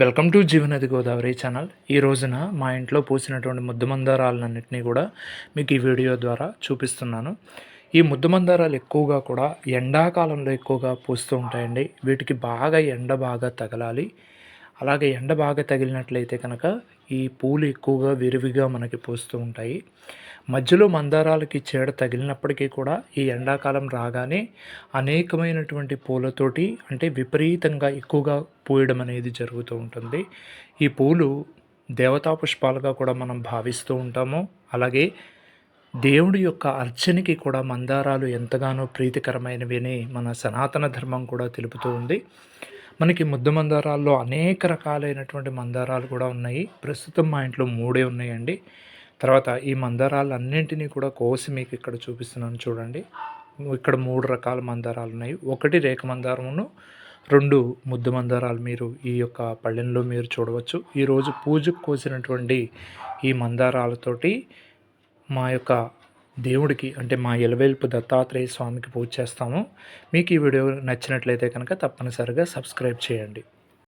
Welcome to Jeevanadi Godavari channel. ఈ రోజున మా ఇంట్లో పూసినటువంటి ముద్దు మందారాలన్నింటినీ కూడా మీకు ఈ వీడియో ద్వారా చూపిస్తున్నాను. ఈ ముద్దు మందారాలు ఎక్కువగా కూడా ఎండాకాలంలో ఎక్కువగా పూస్తూ ఉంటాయండి. వీటికి బాగా ఎండ బాగా తగలాలి. అలాగే ఎండ బాగా తగిలినట్లయితే కనుక ఈ పూలు ఎక్కువగా విరివిగా మనకి పూస్తూ ఉంటాయి. మధ్యలో మందారాలకి చీడ తగిలినప్పటికీ కూడా ఈ ఎండాకాలం రాగానే అనేకమైనటువంటి పూలతోటి అంటే విపరీతంగా ఎక్కువగా పూయడం అనేది జరుగుతూ ఉంటుంది. ఈ పూలు దేవతా పుష్పాలుగా కూడా మనం భావిస్తూ ఉంటాము. అలాగే దేవుడి యొక్క అర్చనకి కూడా మందారాలు ఎంతగానో ప్రీతికరమైనవి అని మన సనాతన ధర్మం కూడా తెలుపుతూ ఉంది. మనకి ముద్ద మందారాల్లో అనేక రకాలైనటువంటి మందారాలు కూడా ఉన్నాయి. ప్రస్తుతం మా ఇంట్లో మూడే ఉన్నాయండి. తర్వాత ఈ మందారాలు అన్నింటినీ కూడా కోసి మీకు ఇక్కడ చూపిస్తున్నాను చూడండి. ఇక్కడ మూడు రకాల మందారాలు ఉన్నాయి. ఒకటి రేఖ మందారమును రెండు ముద్దు మందారాలు మీరు ఈ యొక్క పళ్ళెంలో మీరు చూడవచ్చు. ఈరోజు పూజకు కోసినటువంటి ఈ మందారాలతోటి మా యొక్క దేవుడికి అంటే మా ఎలవేల్పు దత్తాత్రేయ స్వామికి పూజ చేస్తాము. మీకు ఈ వీడియో నచ్చినట్లయితే కనుక తప్పనిసరిగా సబ్స్క్రైబ్ చేయండి.